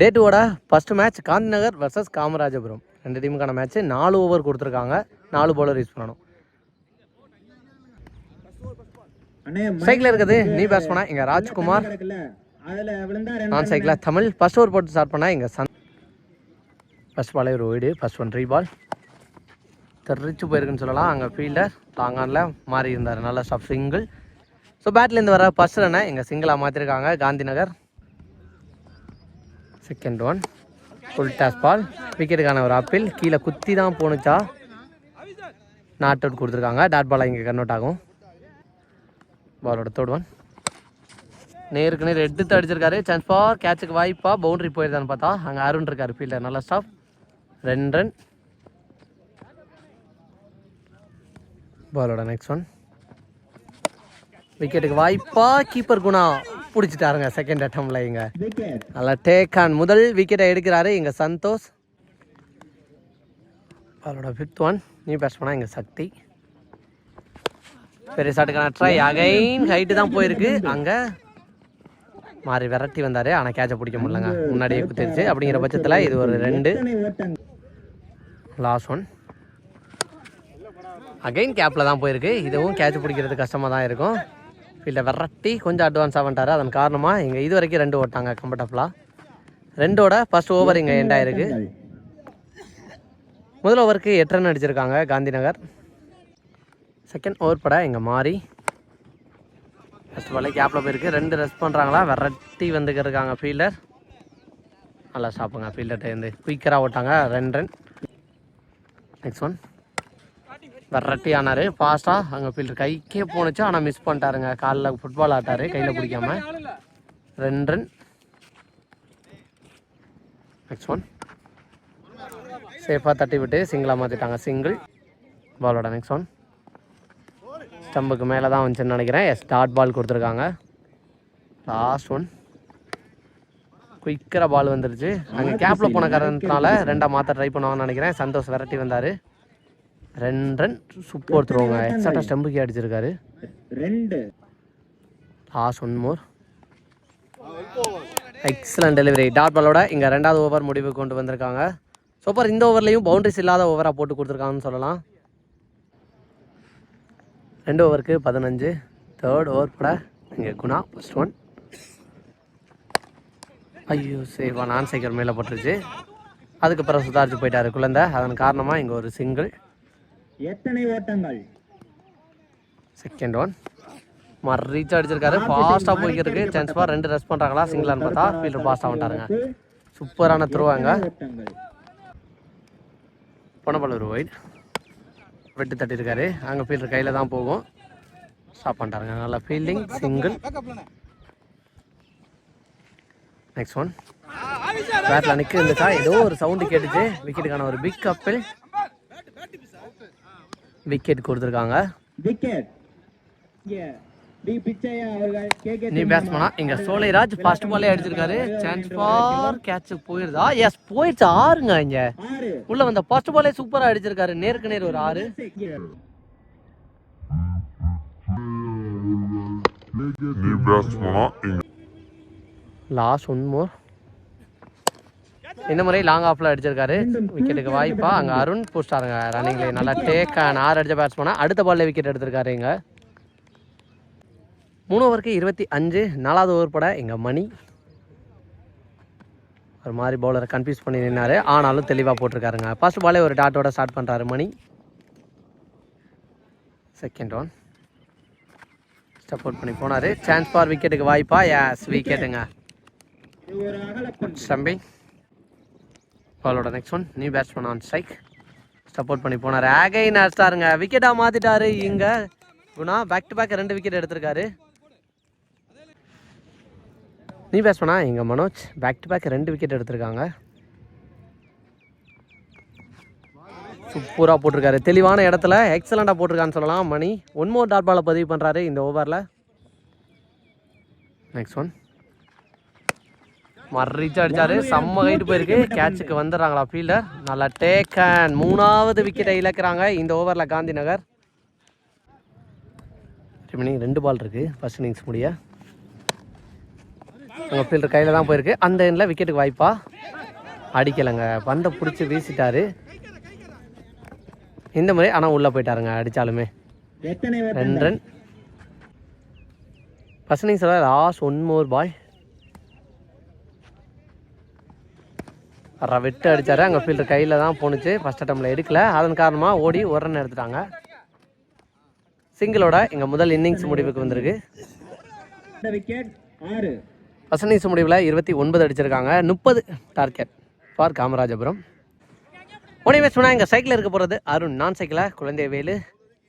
டே டூவோட first match Gandhi Nagar versus Kamarajapuram. ரெண்டு டீமுக்கான மேட்ச்சு நாலு ஓவர் கொடுத்துருக்காங்க. நாலு பவுலர் யூஸ் பண்ணணும். சைக்கிள் இருக்குது. நீ பேஸ் பண்ணா. இங்கே ராஜ்குமார். நான் சைக்கிளில் தமிழ் ஃபர்ஸ்ட் ஓவர் போட்டு ஸ்டார்ட் பண்ணால் இங்கே சன் ஃபர்ஸ்ட் பாலே ஒரு wide first one three ball தெரிச்சு போயிருக்குன்னு சொல்லலாம். அங்கே ஃபீல்டர் லாங்கானில் மாறி இருந்தார். நல்ல ஸ்டாப் சிங்கிள் ஸோ பேட்லேருந்து வர ஃபர்ஸ்ட் ரன்னை இங்கே சிங்கிளாக மாற்றிருக்காங்க Gandhi Nagar second one full toss ball விக்கெட்டுக்கான ஒரு ஆப்பிள் கீழே குத்தி தான் போணுச்சா? நாட் அவுட் கொடுத்துருக்காங்க. டாட் பாலாக இங்கே கன்வெர்ட் ஆகும். பாலோட தேர்ட் ஒன் நேருக்கு நேர் எடுத்து அடிச்சிருக்காரு. சான்ஸ் ஃபார் கேட்சுக்கு வாய்ப்பா. பவுண்டரி போயிருந்தான்னு பார்த்தா அங்கே அருண் இருக்கார் ஃபீல்டர் நல்ல ஸ்டாப் ரெண்டு ரன் பாலோட நெக்ஸ்ட் ஒன் விக்கெட்டுக்கு வாய்ப்பா. கீப்பர் குணா. பிடிச்சிட்டாருங்க செகண்ட் அட்டம்ல இங்க. நல்லா டேக் ஆன் முதல் விக்கெட்டை எடுக்கிறாரு இங்க சந்தோஷ். பாலோட ஃபிஃப்த் ஒன் நீ பேட்ஸ் பண்ணா இங்க சக்தி. பெரிய ஷாட்டுக்கான ட்ரை அகைன் ஹைட்டு தான் போயிருக்கு. அங்க மாறி விரட்டி வந்தாரு. ஆனா கேட்சை பிடிக்க முடியலங்க. முன்னாடியே குத்திருச்சு. அப்படிங்கிற பட்சத்துல இது ஒரு ரெண்டு. லாஸ்ட் ஒன் அகைன் கேப்பில் தான் போயிருக்கு. இதுவும் கேட்ச் பிடிக்கிறது கஷ்டமாக தான் இருக்கும். ஃபீல்டை விரட்டி கொஞ்சம் அட்வான்ஸாக வந்துட்டாரு. அதன் காரணமாக இங்கே இது வரைக்கும் ரெண்டு ஓட்டாங்க கம்ஃபர்டபுளாக ரெண்டோட ஃபர்ஸ்ட் ஓவர் இங்கே எண்ட் ஆயிருக்கு. முதல் ஓவருக்கு எட்டு ரன் அடிச்சிருக்காங்க காந்தி நகர் செகண்ட் ஓவர் பட இங்கே மாறி. ஃபஸ்ட் பாலே கேப்பில் போயிருக்கு. ரெண்டு ரெஸ்ட் பண்ணுறாங்களா விரட்டி வந்துக்கிட்டு இருக்காங்க ஃபீல்டர் நல்லா ஸ்டாப்புங்க ஃபீல்டர்கிட்ட இருந்து குயிக்கராக ஓட்டாங்க. ரெண்டு ரன் நெக்ஸ்ட் ஒன் விரட்டி ஆனார் ஃபாஸ்ட்டாக அங்கே ஃபீல்டர் கைக்கே போணுச்சு. ஆனால் மிஸ் பண்ணிட்டாருங்க. காலில் ஃபுட்பால் ஆட்டாரு கையில் பிடிக்காம. ரெண்டு ரன் நெக்ஸ்ட் ஒன் சேஃபாக தட்டி விட்டு சிங்கிளாக மாற்றிட்டாங்க சிங்கிள் பாலோட நெக்ஸ்ட் ஒன் ஸ்டம்புக்கு மேலே தான் வந்துச்சுன்னு நினைக்கிறேன். எஸ் டாட் பால் கொடுத்துருக்காங்க. லாஸ்ட் ஒன் குயிக்கராக பால் வந்துருச்சு. அங்கே கேப்பில் போன காரணத்தினால ரெண்டாக மாற்ற ட்ரை பண்ணுவாங்கன்னு நினைக்கிறேன். சந்தோஷ் விரட்டி வந்தார். ரெண்டு ரன் சூப்பர் த்ரோங்க எக்ஸாக்டாக ஸ்டம்புக்கு அடிச்சிருக்காரு. ரெண்டு. Last one more excellent delivery dot பாலோட இங்கே ரெண்டாவது ஓவர் முடிவு கொண்டு வந்திருக்காங்க. சூப்பர் இந்த ஓவர்லேயும் பவுண்டரிஸ் இல்லாத ஓவராக போட்டு கொடுத்துருக்காங்கன்னு சொல்லலாம். ரெண்டு ஓவருக்கு பதினஞ்சு. தேர்ட் ஓவர் பட இங்கே குணா ஃபர்ஸ்ட் ஒன் ஐயோ சேவா நான் சைக்கிள் மேலே போட்டுருச்சு. அதுக்கப்புறம் சுதாரிச்சு போயிட்டாரு குழந்தை. அதன் காரணமாக இங்கே ஒரு சிங்கிள் எத்தனை ஓட்டங்கள்? செகண்ட் ஒன் மறு ரீச் அடிச்சிருக்காரு. ஃபாஸ்ட்டாக போய்க்கிறதுக்கு சான்ஸ் ஃபார் ரெண்டு ரெஸ்ட் பண்ணுறாங்களா சிங்கிளான்னு பார்த்தா. ஃபீல்டர் ஃபாஸ்ட்டாக வந்துட்டாருங்க. சூப்பரான த்ரோவாங்க ஒரு ஒயிட் வெட்டு தட்டியிருக்காரு அங்கே ஃபீல்டர் கையில் தான் போகும். ஸ்டாப் பண்ணிட்டாருங்க. நல்லா ஃபீல்டிங் சிங்கிள் நெக்ஸ்ட் ஒன் பேட்டில் நிற்க இருந்துச்சா ஏதோ ஒரு சவுண்டு கேட்டுச்சு. விக்கெட்டுக்கான ஒரு பிக் கப்பில் விக்கெட் கொடுத்துருக்காங்க. நீ பேட்ஸ்மனா இங்க சோலைராஜ் ஃபர்ஸ்ட் பாலே அடிச்சிருக்காரு. சான்ஸ் ஃபார் கேட்ச் போயிருதா? எஸ் போயிடுச்சு ஆறுங்க இங்க. உள்ள வந்த ஃபர்ஸ்ட் பாலே சூப்பரா அடிச்சிருக்காரு. நேருக்கு நேர் ஒரு ஆறு. லாஸ்ட் ஒன் மோர் இந்த முறை லாங் ஆஃப்ல அடிச்சிருக்காரு. விக்கெட்டுக்கு வாய்ப்பா. அங்க அருண் பூஸ்டாருங்க ரன்னிங்ல நல்லா டேக் ஆறு அடிச்ச பேட்ஸ்மனா அடுத்த பால்ல விக்கெட் எடுத்திருக்காரு இங்க. மூணு ஓவருக்கு இருபத்தி அஞ்சு. நாலாவது ஓவர் பட எங்கள் மணி. ஒரு மாதிரி பவுலரை கன்ஃபியூஸ் பண்ணி நின்னாரு. ஆனாலும் தெளிவாக போட்டிருக்காருங்க. ஃபர்ஸ்ட் பாலே ஒரு டாட்டோட ஸ்டார்ட் பண்ணுறாரு Mani. Second one step out பண்ணி போனார். சான்ஸ் ஃபார் விக்கெட்டுக்கு வாய்ப்பா. எஸ் விக்கெட்டுங்க ஒரு பாலோட next one new batsman on strike support பண்ணி போனார். ஆகைன் அடிச்சிட்டாருங்க விக்கெட்டாக மாற்றிட்டாரு இங்கே. குணா பேக் டு பேக் ரெண்டு விக்கெட் எடுத்திருக்காரு. நீ பேட்ஸ்மேனா இங்கே மனோஜ். பேக் டு பேக் ரெண்டு விக்கெட் எடுத்திருக்காங்க. சூப்பராக போட்டிருக்காரு. தெளிவான இடத்துல எக்ஸலண்ட்டாக போட்டிருக்கான்னு சொல்லலாம். மணி ஒன் மோர் டாட் பாலை பதிவு பண்ணுறாரு இந்த ஓவரில் நெக்ஸ்ட் ஒன் மர்ரீச் அடிச்சாரு. செம்ம ஹைட் போயிருக்கு. கேட்சுக்கு வந்துடுறாங்களா ஃபீல்டர் நல்லா டேக்கன் மூணாவது விக்கெட்டை இழக்கிறாங்க இந்த ஓவரில் காந்தி நகர். ரிமைனிங் ரெண்டு பால் இருக்கு. ஃபர்ஸ்ட் இன்னிங்ஸ் முடிய. அங்கே ஃபீல்டர் கையில் தான் போயிருக்கு. அந்த எண்ணில் விக்கெட்டுக்கு வாய்ப்பா. அடிக்கலைங்க. பந்தை பிடிச்சி வீசிட்டாரு. இந்த முறை ஆனால் உள்ளே போயிட்டாருங்க அடித்தாலுமே ரெண்டு run பசனிங் sir last one more ball விட்டு அடித்தார் அங்கே ஃபீல்டர் கையில் தான் போணுச்சு. ஃபஸ்ட் அட்டம்ல எடுக்கல. அதன் காரணமாக ஓடி ஒரு ரன் எடுத்துட்டாங்க. சிங்கிளோட எங்கள் முதல் இன்னிங்ஸ் முடிவுக்கு வந்திருக்கு. ஃபஸ்ட் இன்னிங்ஸ் முடிவில் இருபத்தி ஒன்பது அடிச்சிருக்காங்க. முப்பது டார்கெட் ஃபார் காமராஜபுரம். உடனே சொன்னால் எங்கள் சைக்கிளில் இருக்க போகிறது அருண். நான் சைக்கிளில் குழந்தை வேலு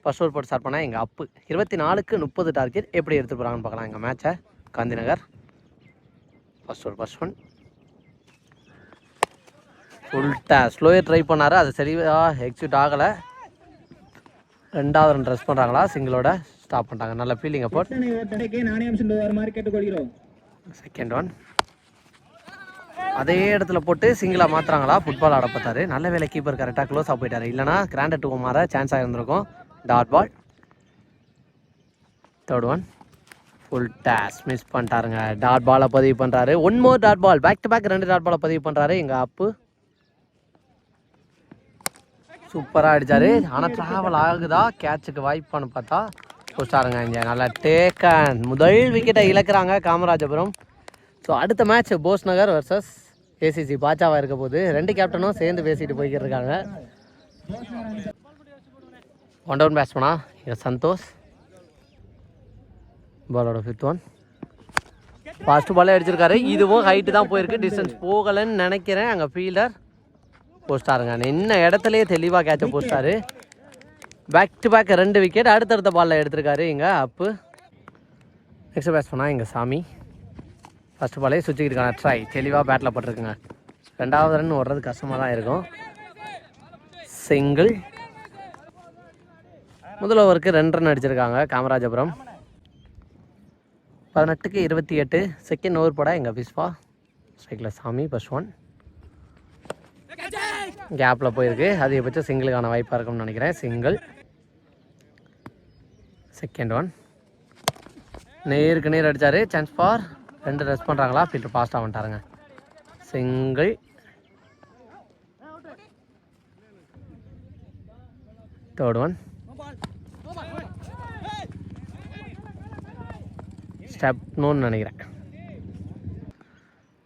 ஃபர்ஸ்ட் ஓவர் போட்டு ஸ்டார்ட் பண்ணால் எங்கள் அப்பு. இருபத்தி நாலுக்கு முப்பது டார்கெட் எப்படி எடுத்து போகிறாங்கன்னு பார்க்கலாம். எங்கள் மேட்சை Gandhinagar. First over first one ஃபுல்ட்டா ஸ்லோயே ட்ரை பண்ணார். அது சரியாக எக்ஸிக்யூட் ஆகலை. ரெண்டாவது ரன் ட்ரெஸ் பண்ணுறாங்களா சிங்கிளோட ஸ்டாப் பண்ணிட்டாங்க. நல்ல ஃபீலிங் அப்போ செகண்ட் ஒன் அதே இடத்துல போட்டு சிங்கிளா மாத்துறாங்களா? ஃபுட்பால் ஆட பார்த்தாரு. நல்ல வேலை கீப்பர் கரெக்டாக க்ளோஸாக போயிட்டாரு. இல்லைனா கிராண்டட் டூ மாற chance ஆகிருந்திருக்கும் dot ball third one full toss miss பண்ணிட்டாருங்க. Dot பாலை பதிவு பண்ணுறாரு one more dot ball back to back ரெண்டு டாட் பாலை பதிவு பண்ணுறாரு எங்கள் அப்பு சூப்பராக அடித்தார் ஆனால் ட்ராவல் ஆகுதா? கேட்சுக்கு வாய்ப்பான்னு பார்த்தா போஸ்டாருங்க இங்கே. நல்லா டேக்கன் முதல் விக்கெட்டை இழக்கிறாங்க காமராஜபுரம். ஸோ அடுத்த match Bose Nagar versus ACC பாச்சாவா இருக்க போது ரெண்டு கேப்டனும் சேர்ந்து பேசிட்டு போய்கிட்டு இருக்காங்க ஒன் டவுன் பேட்ஸ்மனா இங்கே சந்தோஷ். பாலோட ஃபிஃப்த் ஒன் ஃபாஸ்ட் பாலே அடிச்சிருக்காரு. இதுவும் ஹைட்டு தான் போயிருக்கு. டிஸ்டன்ஸ் போகலைன்னு நினைக்கிறேன். அங்கே ஃபீல்டர் போஸ்டாருங்க நின்ன இடத்துலயே தெளிவாக கேட்ச போஸ்டாரு பேக் டு பேக் ரெண்டு விக்கெட் அடுத்தடுத்த பாலில் எடுத்திருக்காரு இங்கே அப்பு. நெக்ஸ்ட் பேட்ஸ்மனா இங்கே சாமி. ஃபர்ஸ்ட் பாலே சுற்றிக்கிட்டு இருக்காங்க ட்ரை தெளிவாக பேட்டில் பட்டிருக்குங்க. ரெண்டாவது ரன் ஓடுறது கஷ்டமாக தான் இருக்கும். சிங்கிள் முதல் ஓவருக்கு ரெண்டு ரன் அடிச்சிருக்காங்க. காமராஜபுரம். பதினெட்டுக்கு இருபத்தி எட்டு. செகண்ட் ஓவர் போட எங்கள் பிஸ்பா ஸ்ட்ரைக்கில் சாமி ஃபஸ்ட் ஒன் கேப்பில் போயிருக்கு. அதிகபட்சம் சிங்கிளுக்கான வாய்ப்பாக இருக்கும்னு நினைக்கிறேன். சிங்கிள் செகண்ட் ஒன் நேருக்கு நேர் அடித்தார் சான்ஸ் ஃபார் ரெண்டு ரெஸ்ட் பண்ணுறாங்களா ஃபீல்டர் ஃபாஸ்ட்டாக வந்துட்டாருங்க. சிங்கிள் தேர்ட் ஒன் ஸ்டெப்னோன்னு நினைக்கிறேன்.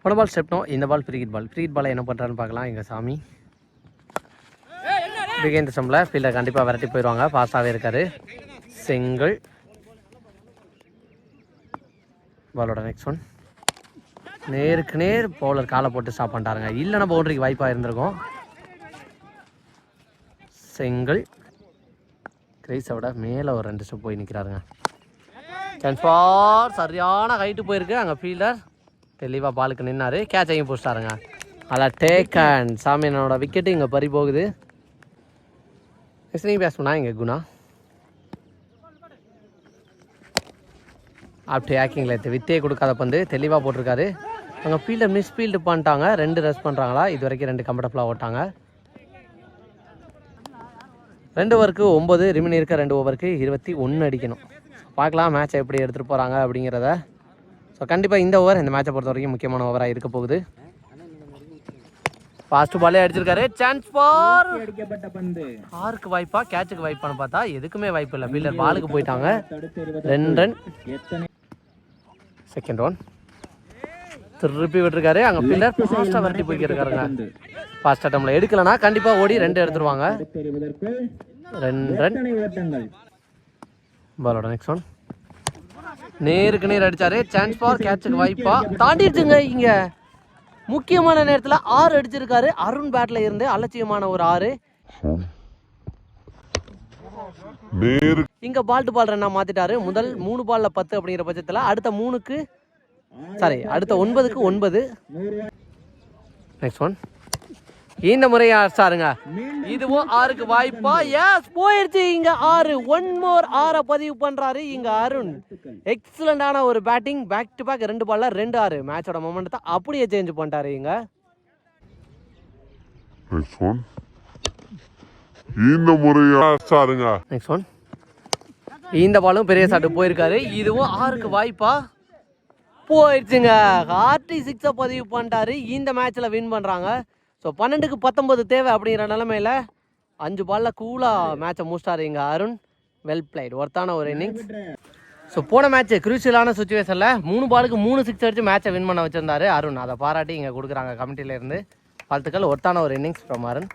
ஒரு பால் ஸ்டெப்னோ இந்த பால் கிரிக்கெட் பால் கிரிக்கெட் பாலை என்ன பண்ணுறான்னு பார்க்கலாம். எங்கள் சாமி. பிகேந்த ஸ்டம்பில் ஃபீல்டர் கண்டிப்பாக விரட்டி போயிடுவாங்க. பாஸாகவே இருக்காரு. செங்கல் பாலோட நெக்ஸ்ட் ஒன் நேருக்கு நேர் பவுலர் காலை போட்டு ஸ்டாப் பண்ணிட்டாருங்க. இல்லைன்னா பவுண்டரிக்கு வாய்ப்பாக இருந்திருக்கும். செங்கல் கிரேஸை விட மேலே ஒரு ரெண்டு ஸ்டெப் போய் நிற்கிறாருங்க சான்ஸ் ஃபார் சரியான ஹைட்டு போயிருக்கு. அங்கே ஃபீல்டர் தெளிவாக பாலுக்கு நின்னார். கேட்ச் ஆகி போஸ்டாருங்க அதில் டேக்கன் சாமியனோட விக்கெட்டு இங்கே பறி போகுது. நெக்ஸ்ட் நீங்கள் பேசணும்னா இங்கே குணா. அப்படி ஹேக்கிங்கில் எடுத்து வித்தே கொடுக்காத பந்து தெளிவாக போட்டிருக்காரு. அங்கே ஃபீல்டை மிஸ் ஃபீல்டு பண்ணிட்டாங்க. ரெண்டு ரெஸ்ட் பண்ணுறாங்களா இது வரைக்கும் ரெண்டு கம்ஃபர்டபுளாக ஓட்டாங்க. ரெண்டு ஓவருக்கு ஒம்பது ரிமினி இருக்க ரெண்டு ஓவருக்கு இருபத்தி ஒன்று அடிக்கணும். பார்க்கலாம் மேட்சை எப்படி எடுத்துகிட்டு போகிறாங்க அப்படிங்கிறத. ஸோ கண்டிப்பாக இந்த ஓவர் இந்த மேட்சை பொறுத்த வரைக்கும் முக்கியமான ஓவராக இருக்க போகுது. ஃபாஸ்ட் பாலே அடிச்சிருக்காரு. சான்ஸ் ஃபார் அடிக்கப்பட்ட பந்து. ஆருக்கு வாய்ப்பா கேட்சுக்கு வாய்ப்பான்னு பார்த்தா எதுக்குமே வாய்ப்பு இல்லை. ஃபீல்டர் பாலுக்கு போயிட்டாங்க. ரெண்டு ரன் செகண்ட் ஒன் திருப்பி விட்டுருக்காரு. அங்கே ஃபீல்டர் ஃபாஸ்ட்டாக விரட்டி போய்க்கிருக்காருங்க. ஃபாஸ்ட் அட்டம்ல எடுக்கலனா கண்டிப்பாக ஓடி ரெண்டு எடுத்துருவாங்க. ரெண்டு ரன் பாலோட நெக்ஸ்ட் ஒன் நேருக்கு நேர் அடிச்சாரு. சான்ஸ் ஃபார் கேட்சுக்கு வாய்ப்பா தாண்டிடுச்சுங்க இங்க. முக்கியமான நேரத்தில் ஆறு அடிச்சிருக்காரு. அருண் பேட்ல இருந்து அலட்சியமான ஒரு ஆறு. இங்க பால்ட் பால் ரன்னா மாத்திட்டாரு. முதல் மூணு பால்ல பத்து அப்படிங்கிற பட்சத்துல அடுத்த மூணுக்கு சாரி அடுத்த ஒன்பதுக்கு ஒன்பது. நெக்ஸ்ட் ஒன் இந்த முறை சாருங்க. இதுவும் ஆறுக்கு வாய்ப்பா. எஸ் போயிருச்சு. இங்க ஆறு. ஒன் மோர் ஆறை பதிவு பண்றாரு இங்க அருண். எக்ஸலண்டான ஒரு பேட்டிங் பேக் டு பேக் ரெண்டு பால்ல ரெண்டு ஆறு. மேட்சோட மொமெண்ட்டை அப்படியே சேஞ்ச் பண்ணிட்டாரு இங்க. நெக்ஸ்ட் ஒன் இந்த முறையா சாருங்க. நெக்ஸ்ட் ஒன் இந்த பாலும் பெரிய சாட்டு போயிருக்காரு. இதுவும் ஆறுக்கு வாய்ப்பா. போயிடுச்சுங்க கார்த்தி சிக்ஸை பதிவு பண்ணிட்டாரு. இந்த மேட்ச்சில் வின் பண்ணுறாங்க ஸோ பன்னெண்டுக்கு பத்தொம்பது தேவை அப்படிங்கிற நிலமையில அஞ்சு பாலில் கூலாக மேட்சை முடிச்சிட்டாரு இங்கே அருண். வெல் பிளேட் ஒர்த்தான ஒரு இன்னிங்ஸ் ஸோ போன மேட்ச் குரூசியலான சுச்சுவேஷனில் மூணு பாலுக்கு மூணு சிக்ஸ் அடித்து மேட்சை வின் பண்ண வச்சுருந்தாரு அருண். அதை பாராட்டி இங்கே கொடுக்குறாங்க கமிட்டியிலேருந்து வாழ்த்துக்கள். ஒர்த்தான ஒரு இன்னிங்ஸ் ஃப்ரம் அருண்.